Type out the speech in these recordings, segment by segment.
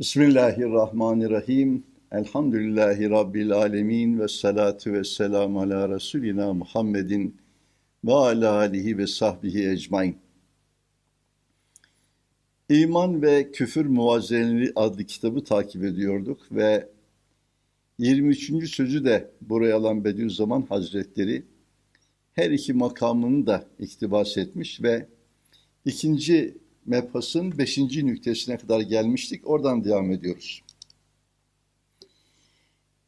Bismillahirrahmanirrahim. Elhamdülillahi Rabbil alemin ve salatu ve selamu ala Resulina Muhammedin ve ala alihi ve sahbihi ecmain. İman ve Küfür Muvazeneleri adlı kitabı takip ediyorduk ve 23. sözü de buraya alan Bediüzzaman Hazretleri her iki makamını da iktibas etmiş ve ikinci mebhasın beşinci nüktesine kadar gelmiştik. Oradan devam ediyoruz.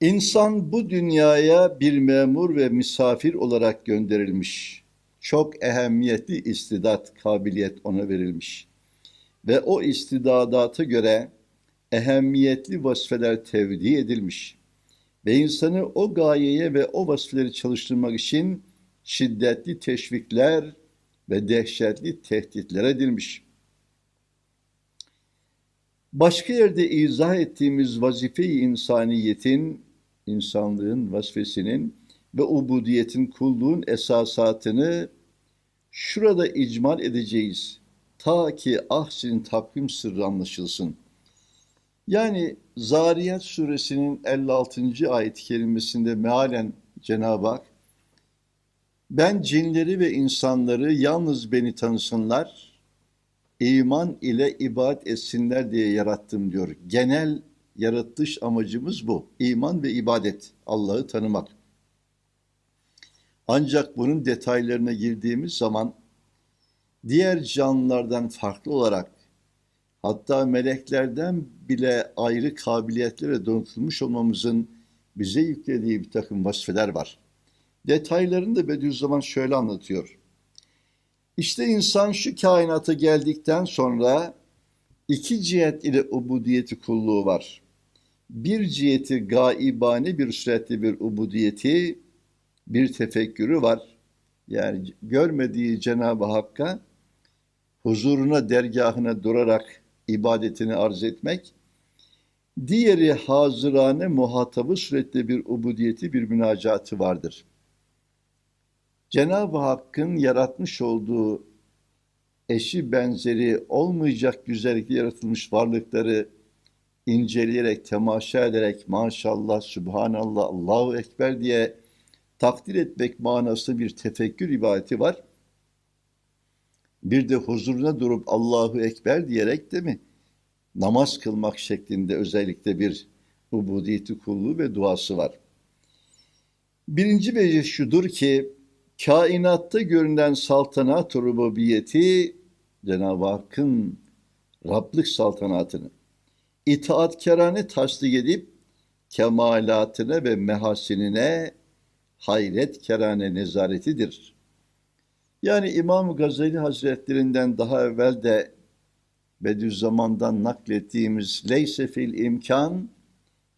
İnsan bu dünyaya bir memur ve misafir olarak gönderilmiş. Çok ehemmiyetli istidat, kabiliyet ona verilmiş. Ve o istidadata göre ehemmiyetli vasfeler tevdi edilmiş. Ve insanı o gayeye ve o vasfeleri çalıştırmak için şiddetli teşvikler ve dehşetli tehditler edilmiş.'' Başka yerde izah ettiğimiz vazife-i insaniyetin, insanlığın vasfesinin ve ubudiyetin, kulluğun esasatını şurada icmal edeceğiz. Ta ki ahsin takvim sırrı anlaşılsın. Yani Zariyat suresinin 56. ayet kelimesinde mealen Cenab-ı Hak ben cinleri ve insanları yalnız beni tanısınlar, iman ile ibadet etsinler diye yarattım diyor. Genel yaratış amacımız bu. İman ve ibadet, Allah'ı tanımak. Ancak bunun detaylarına girdiğimiz zaman diğer canlılardan farklı olarak hatta meleklerden bile ayrı kabiliyetlere donatılmış olmamızın bize yüklediği bir takım vasfeler var. Detaylarını da Bediüzzaman şöyle anlatıyor. İşte insan şu kainata geldikten sonra iki cihet ile ubudiyeti kulluğu var. Bir ciheti gaibane bir suretli bir ubudiyeti, bir tefekkürü var. Yani görmediği Cenab-ı Hakk'a huzuruna, dergahına durarak ibadetini arz etmek. Diğeri hazırane muhatabı suretli bir ubudiyeti, bir münacatı vardır.'' Cenab-ı Hakk'ın yaratmış olduğu eşi benzeri olmayacak güzellikle yaratılmış varlıkları inceleyerek, temaşa ederek maşallah, subhanallah, Allahu Ekber diye takdir etmek manası bir tefekkür ibadeti var. Bir de huzuruna durup Allahu Ekber diyerek de mi namaz kılmak şeklinde özellikle bir ubudiyeti kulluğu ve duası var. Birinci vecih şudur ki kainatta görünen saltanat rububiyeti Cenab-ı Hakk'ın Rablık saltanatını itaatkarane tasdik edip kemalatına ve mehasinine hayret kerane nezaretidir. Yani İmam Gazali Hazretlerinden daha evvel de Bediüzzaman'dan naklettiğimiz leyse fil imkan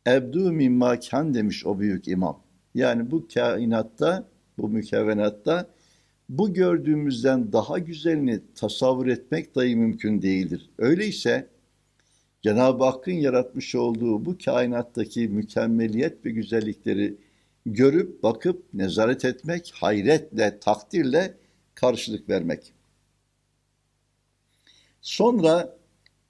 ebdu mimma kan demiş o büyük imam. Yani bu kainatta bu mükevvenatta bu gördüğümüzden daha güzelini tasavvur etmek dahi mümkün değildir. Öyleyse Cenab-ı Hakk'ın yaratmış olduğu bu kainattaki mükemmeliyet ve güzellikleri görüp bakıp nezaret etmek, hayretle, takdirle karşılık vermek. Sonra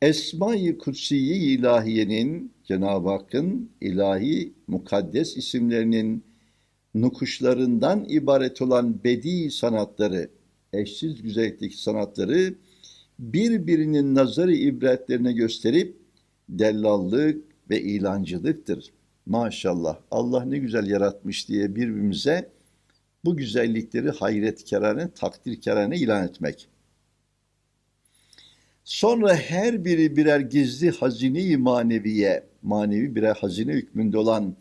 Esma-i Kutsiye ilahiyenin Cenab-ı Hakk'ın ilahi mukaddes isimlerinin nukuşlarından ibaret olan bedi sanatları, eşsiz güzellikteki sanatları birbirinin nazarı ibretlerine gösterip dellallık ve ilancılıktır. Maşallah Allah ne güzel yaratmış diye birbirimize bu güzellikleri hayretkerane, takdirkerane ilan etmek. Sonra her biri birer gizli hazine-i maneviye, manevi birer hazine hükmünde olan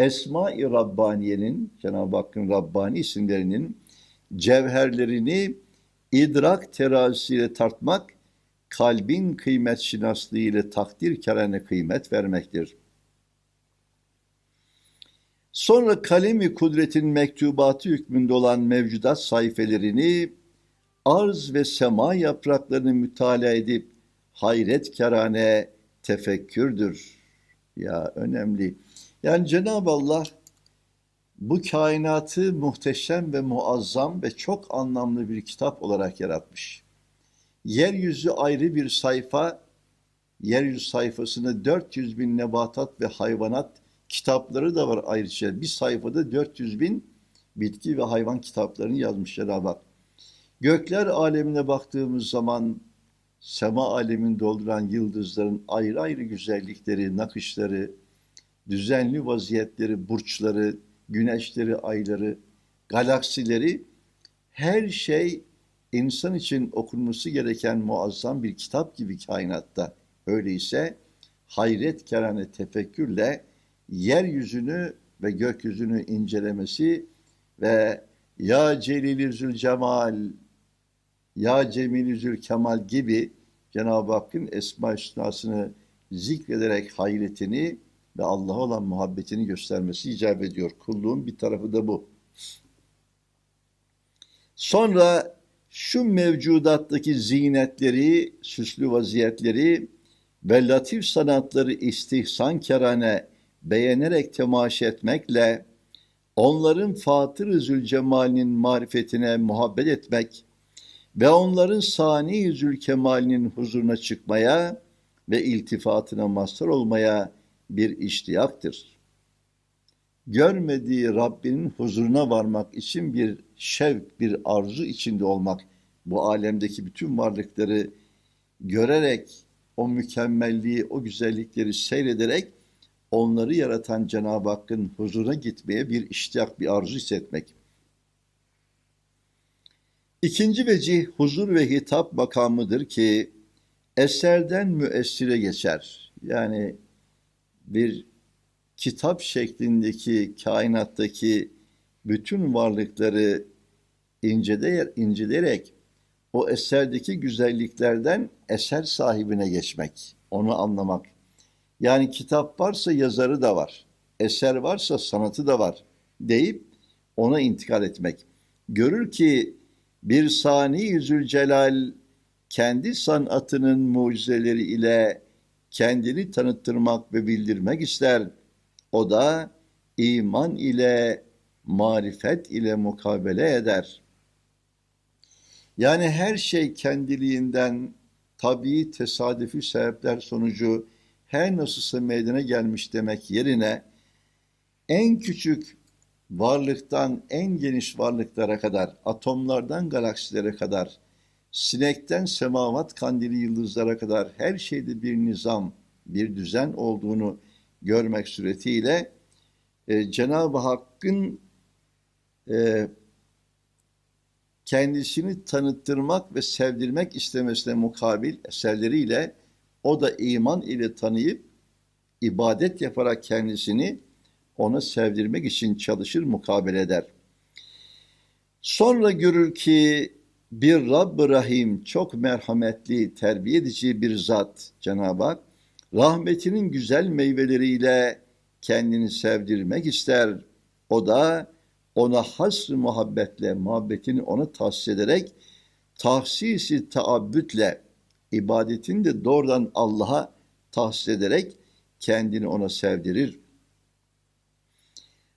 Esma-i Rabbaniye'nin, Cenab-ı Hakk'ın Rabbani isimlerinin cevherlerini idrak terazisiyle tartmak, kalbin kıymet şinaslığı ile takdir kerane kıymet vermektir. Sonra kalemi kudretin mektubatı hükmünde olan mevcudat sayfelerini arz ve sema yapraklarını mütalaa edip hayret kerane tefekkürdür. Ya önemli. Yani Cenab-ı Allah bu kainatı muhteşem ve muazzam ve çok anlamlı bir kitap olarak yaratmış. Yeryüzü ayrı bir sayfa, yeryüzü sayfasında 400 bin nebatat ve hayvanat kitapları da var ayrıca. Bir sayfada 400 bin bitki ve hayvan kitaplarını yazmış Cenab-ı Hak. Gökler alemine baktığımız zaman sema alemini dolduran yıldızların ayrı ayrı güzellikleri, nakışları, düzenli vaziyetleri, burçları, güneşleri, ayları, galaksileri her şey insan için okunması gereken muazzam bir kitap gibi kainatta. Öyleyse hayret kerane tefekkürle yeryüzünü ve gökyüzünü incelemesi ve ya Celil Zülcemal, ya Cemil Zülkemal gibi Cenab-ı Hakk'ın Esma-i Hüsna'sını zikrederek hayretini ve Allah'a olan muhabbetini göstermesi icap ediyor. Kulluğun bir tarafı da bu. Sonra şu mevcudattaki zinetleri, süslü vaziyetleri ve latif sanatları istihsan kerane beğenerek temaşa etmekle onların Fatır-ı Zülcemal'in marifetine muhabbet etmek ve onların Sani Zülkemal'in huzuruna çıkmaya ve iltifatına mazhar olmaya bir iştiyaktır. Görmediği Rabbinin huzuruna varmak için bir şevk, bir arzu içinde olmak, bu alemdeki bütün varlıkları görerek, o mükemmelliği, o güzellikleri seyrederek onları yaratan Cenab-ı Hakk'ın huzuruna gitmeye bir iştiyak, bir arzu hissetmek. İkinci vecih huzur ve hitap makamıdır ki eserden müessire geçer. Yani bir kitap şeklindeki kainattaki bütün varlıkları inceleyerek, inceleyerek o eserdeki güzelliklerden eser sahibine geçmek, onu anlamak. Yani kitap varsa yazarı da var, eser varsa sanatı da var deyip ona intikal etmek. Görür ki bir sani Zülcelal kendi sanatının mucizeleri ile kendini tanıttırmak ve bildirmek ister. O da iman ile, marifet ile mukabele eder. Yani her şey kendiliğinden tabii tesadüfi sebepler sonucu her nasılsa meydana gelmiş demek yerine en küçük varlıktan en geniş varlıklara kadar, atomlardan galaksilere kadar, sinekten semavat kandili yıldızlara kadar her şeyde bir nizam, bir düzen olduğunu görmek suretiyle e, Cenab-ı Hakk'ın e, kendisini tanıttırmak ve sevdirmek istemesine mukabil eserleriyle o da iman ile tanıyıp ibadet yaparak kendisini onu sevdirmek için çalışır, mukabele eder. Sonra görür ki bir Rabb-ı Rahim, çok merhametli, terbiye edici bir zat Cenab-ı Hak, rahmetinin güzel meyveleriyle kendini sevdirmek ister. O da ona hasr muhabbetle, muhabbetini ona tahsis ederek, tahsisi taabbütle, ibadetini de doğrudan Allah'a tahsis ederek kendini ona sevdirir.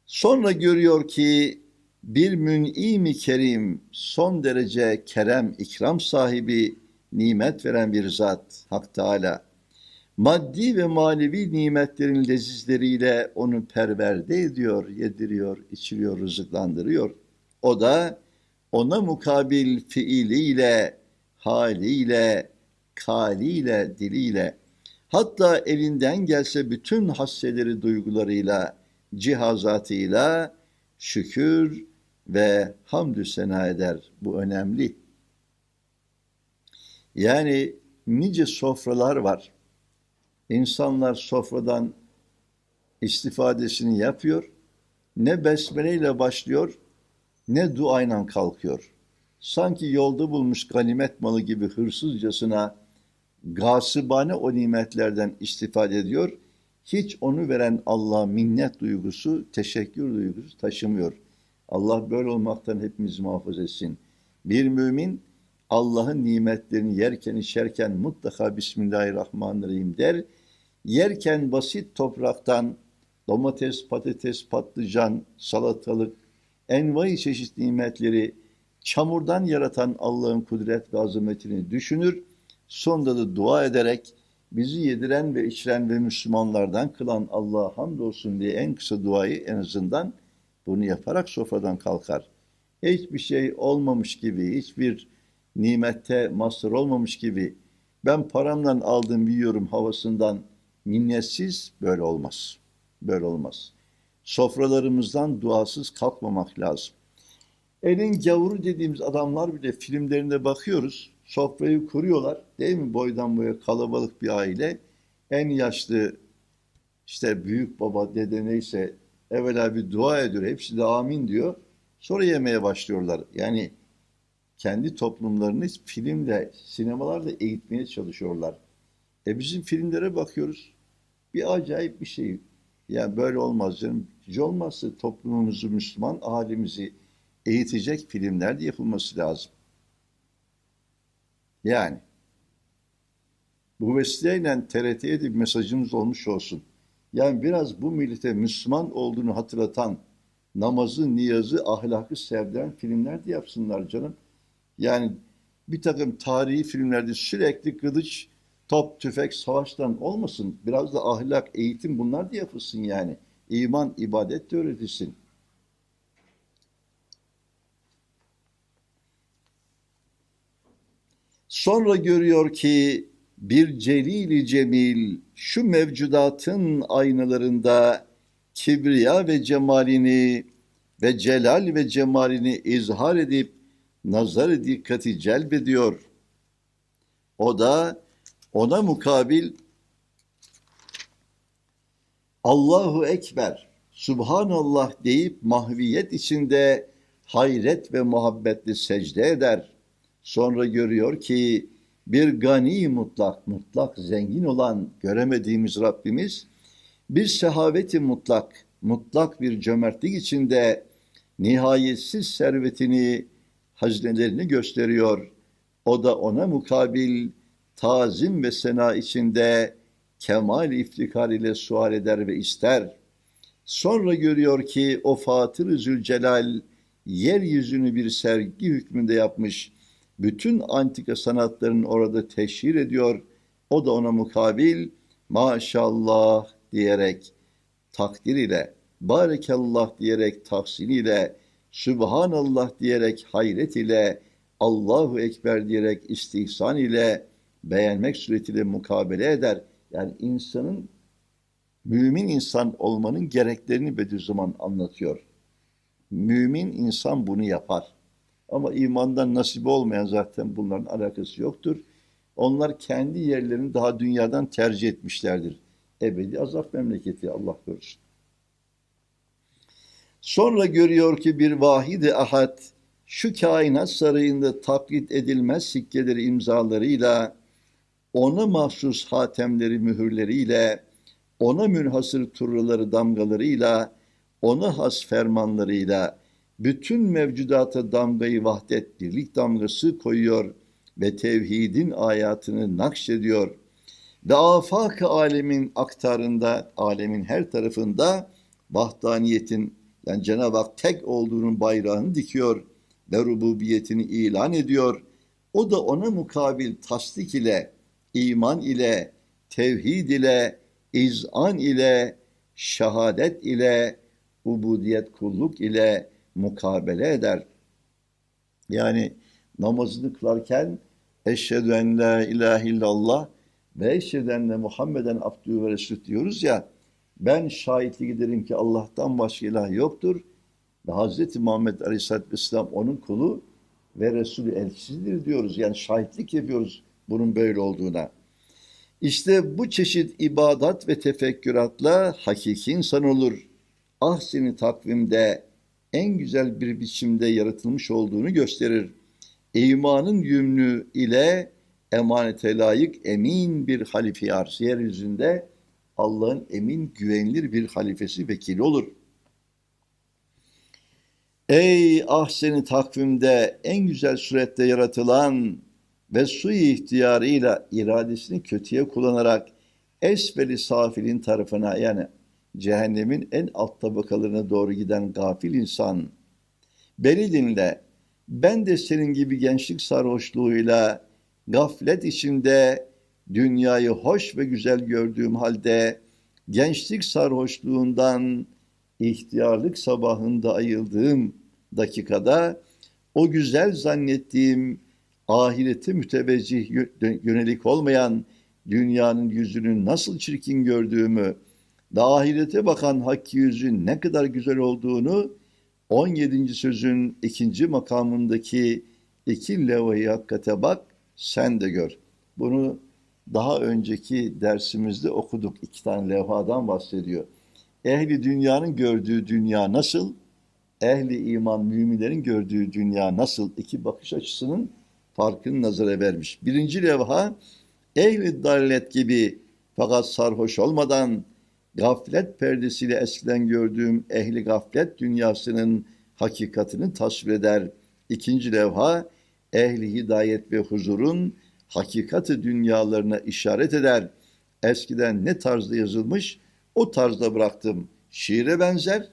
Sonra görüyor ki bir mün'imi kerim, son derece kerem, ikram sahibi, nimet veren bir zat Hak Teala. Maddi ve manevi nimetlerin lezizleriyle onu perverde ediyor, yediriyor, içiriyor, rızıklandırıyor. O da ona mukabil fiiliyle, haliyle, kaliyle, diliyle, hatta elinden gelse bütün hasseleri duygularıyla, cihazatıyla şükür ve hamdü sena eder. Bu önemli. Yani nice sofralar var. İnsanlar sofradan istifadesini yapıyor. Ne besmeleyle başlıyor, ne duayla kalkıyor. Sanki yolda bulmuş ganimet malı gibi hırsızcasına gasıbane o nimetlerden istifade ediyor hiç onu veren Allah minnet duygusu, teşekkür duygusu taşımıyor. Allah böyle olmaktan hepimizi muhafaza etsin. Bir mümin Allah'ın nimetlerini yerken içerken mutlaka Bismillahirrahmanirrahim der. Yerken basit topraktan domates, patates, patlıcan, salatalık, envai çeşit nimetleri çamurdan yaratan Allah'ın kudret ve azametini düşünür. Sonunda da dua ederek bizi yediren ve içiren ve Müslümanlardan kılan Allah'a hamdolsun diye en kısa duayı en azından bunu yaparak sofradan kalkar. Hiçbir şey olmamış gibi, hiçbir nimette mazhar olmamış gibi ben paramdan aldım yiyorum havasından minnetsiz böyle olmaz. Böyle olmaz. Sofralarımızdan duasız kalkmamak lazım. Elin gavuru dediğimiz adamlar bile filmlerinde bakıyoruz. Sofrayı kuruyorlar. Değil mi? Boydan boya kalabalık bir aile. En yaşlı işte büyük baba, dede neyse evvela bir dua ediyor. Hepsi de amin diyor. Sonra yemeye başlıyorlar. Yani kendi toplumlarını filmle, sinemalarla eğitmeye çalışıyorlar. E bizim filmlere bakıyoruz. Bir acayip bir şey. Yani böyle olmaz canım. Hiç olmazsa toplumumuzu, Müslüman ahalimizi eğitecek filmler de yapılması lazım. Yani bu vesileyle TRT'ye de bir mesajımız olmuş olsun. Yani biraz bu millete Müslüman olduğunu hatırlatan namazı, niyazı, ahlakı sevdiren filmler de yapsınlar canım. Yani bir takım tarihi filmlerde sürekli kılıç, top, tüfek, savaştan olmasın. Biraz da ahlak, eğitim bunlar da yapılsın yani. İman, ibadet de öğretilsin. Sonra görüyor ki bir celili cemil şu mevcudatın aynalarında kibriya ve cemalini ve celal ve cemalini izhar edip nazar dikkati celbediyor. O da ona mukabil Allahu Ekber, Subhanallah deyip mahviyet içinde hayret ve muhabbetle secde eder. Sonra görüyor ki bir gani mutlak, mutlak zengin olan göremediğimiz Rabbimiz bir sehaveti mutlak, mutlak bir cömertlik içinde nihayetsiz servetini, hazinelerini gösteriyor. O da ona mukabil tazim ve sena içinde kemal iftikar ile sual eder ve ister. Sonra görüyor ki o Fatır-ı Zülcelal yeryüzünü bir sergi hükmünde yapmış. Bütün antika sanatlarını orada teşhir ediyor. O da ona mukabil maşallah diyerek takdir ile, barekallah diyerek tahsin ile, Sübhanallah diyerek hayret ile, Allahu Ekber diyerek istihsan ile, beğenmek suretiyle mukabele eder. Yani insanın mümin insan olmanın gereklerini Bediüzzaman anlatıyor. Mümin insan bunu yapar. Ama imandan nasip olmayan zaten bunların alakası yoktur. Onlar kendi yerlerini daha dünyadan tercih etmişlerdir. Ebedi azap memleketi Allah korusun. Sonra görüyor ki bir vahidi ahad şu kainat sarayında taklit edilmez sikkeleri imzalarıyla ona mahsus hatemleri mühürleriyle ona münhasır turraları damgalarıyla ona has fermanlarıyla bütün mevcudata damgayı vahdet birlik damgası koyuyor ve tevhidin ayatını nakşediyor. Ve afak alemin aktarında, alemin her tarafında vahdaniyetin yani Cenab-ı Hak tek olduğunun bayrağını dikiyor ve rububiyetini ilan ediyor. O da ona mukabil tasdik ile, iman ile, tevhid ile, izan ile, şehadet ile, ubudiyet kulluk ile mukabele eder. Yani namazını kılarken eşhedü en la ilahe illallah ve eşhedü enne Muhammeden abdühü ve resulü diyoruz ya ben şahitlik ederim ki Allah'tan başka ilah yoktur ve Hazreti Muhammed Aleyhisselatü Vesselam onun kulu ve Resulü elçisidir diyoruz. Yani şahitlik yapıyoruz bunun böyle olduğuna. İşte bu çeşit ibadat ve tefekküratla hakiki insan olur. Ah seni takvimde en güzel bir biçimde yaratılmış olduğunu gösterir. İmanın yümlü ile emanete layık emin bir halife arz yeryüzünde Allah'ın emin güvenilir bir halifesi vekili olur. Ey ah seni takvimde en güzel surette yaratılan ve su ihtiyarıyla iradesini kötüye kullanarak esfeli safilin tarafına yani cehennemin en alt tabakalarına doğru giden gafil insan. Beni dinle, ben de senin gibi gençlik sarhoşluğuyla gaflet içinde dünyayı hoş ve güzel gördüğüm halde gençlik sarhoşluğundan ihtiyarlık sabahında ayıldığım dakikada o güzel zannettiğim ahirete müteveccih yönelik olmayan dünyanın yüzünü nasıl çirkin gördüğümü ve ahirete bakan hakki yüzün ne kadar güzel olduğunu 17. sözün ikinci makamındaki iki levhayı hakikate bak sen de gör. Bunu daha önceki dersimizde okuduk. iki tane levhadan bahsediyor. Ehli dünyanın gördüğü dünya nasıl? Ehli iman müminlerin gördüğü dünya nasıl? İki bakış açısının farkını nazara vermiş. Birinci levha ehli dalalet gibi fakat sarhoş olmadan gaflet perdesiyle eskiden gördüğüm ehli gaflet dünyasının hakikatini tasvir eder. İkinci levha ehli hidayet ve huzurun hakikati dünyalarına işaret eder. Eskiden ne tarzda yazılmış o tarzda bıraktım. Şiire benzer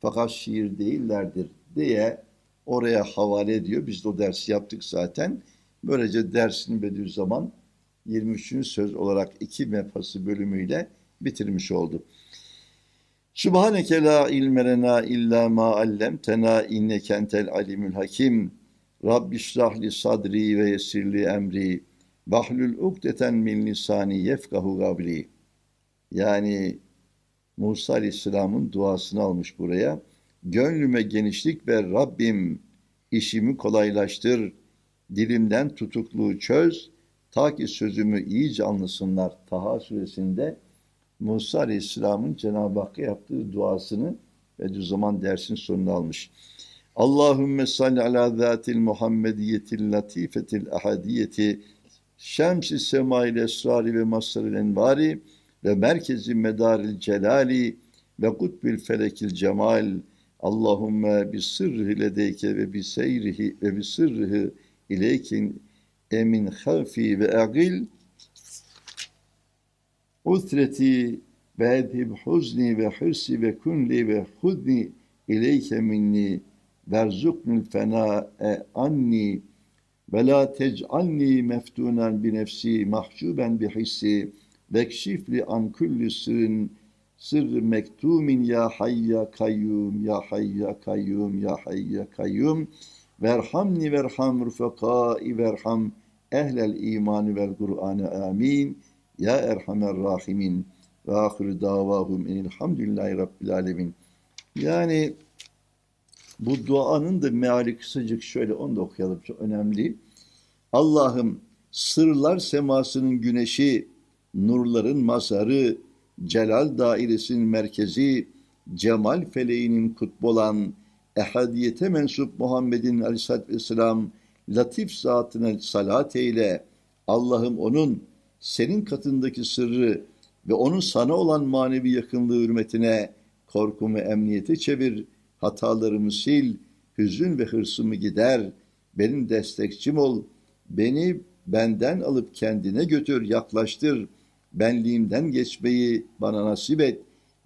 fakat şiir değillerdir diye oraya havale ediyor. Biz de o dersi yaptık zaten. Böylece dersini Bediüzzaman 23. söz olarak iki mefası bölümüyle bitirmiş oldu. Subhaneke la ilme lena illa ma allamtena inneke entel alimul hakim. Rabbi şrah li sadri ve yessirli emri. Vahlul ukdeten min lisani yefkahu gavli. Yani Musa Aleyhisselam'ın duasını almış buraya. Gönlüme genişlik ver Rabbim, işimi kolaylaştır, dilimden tutukluğu çöz, ta ki sözümü iyice anlasınlar. Taha suresinde Musa Aleyhisselam'ın Cenab-ı Hakk'a yaptığı duasını ve zaman dersin sonuna almış. Allahümme salli ala zatil Muhammediyetil latifetil ahadiyeti şemsi semail esrari ve masaril envari ve merkezi medaril celali ve kutbil felekil cemal Allahümme bi sırrı ledeyke ve bi seyrihi ve bi sırrı ileykin emin hafi ve agil usreti ve huzni ve hırsi ve kunli ve hudni ileyke minni verzuknil fena'e anni ve la tec'alni meftunen bi nefsi mahcuben bi hissi vekşifli an kulli sırrın sırrı mektumin ya hayya kayyum ya hayya kayyum ya hayya kayyum. Verhamni verham rufakai verham ehlel imani vel Kur'an'ı amin ya erhamer rahimin ve ahiru davahum enilhamdülillahi rabbil alemin yani bu duanın da meali kısacık şöyle onu da okuyalım çok önemli. Allah'ım sırlar semasının güneşi, nurların mazharı, celal dairesinin merkezi, cemal feleğinin kutbu olan, ehadiyete mensup Muhammed'in aleyhissalatü vesselam, latif zatına salat eyle. Allah'ım onun senin katındaki sırrı ve onun sana olan manevi yakınlığı hürmetine korkumu emniyete çevir, hatalarımı sil, hüzün ve hırsımı gider, benim destekçim ol, beni benden alıp kendine götür, yaklaştır, benliğimden geçmeyi bana nasip et,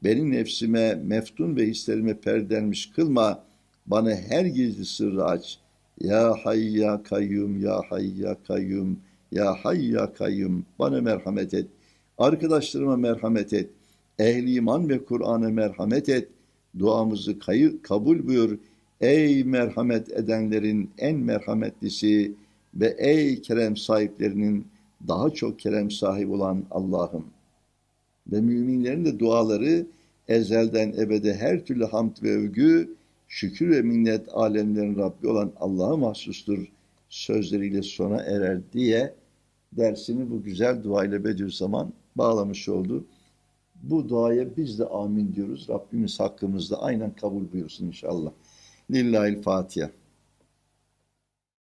benim nefsime meftun ve hislerime perdenmiş kılma, bana her gizli sırrı aç. Ya hay ya kayyum, ya hay ya kayyum, ya hay ya kayyum, bana merhamet et. Arkadaşlarıma merhamet et. Ehli iman ve Kur'an'a merhamet et. Duamızı kayı, kabul buyur. Ey merhamet edenlerin en merhametlisi ve ey kerem sahiplerinin daha çok kerem sahibi olan Allah'ım. Ve müminlerin de duaları ezelden ebede her türlü hamd ve övgü, şükür ve minnet alemlerin Rabbi olan Allah'a mahsustur sözleriyle sona erer diye dersini bu güzel duayla Bediüzzaman bağlamış oldu. Bu duaya biz de amin diyoruz. Rabbimiz hakkımızda aynen kabul buyursun inşallah. Lillahil Fatiha.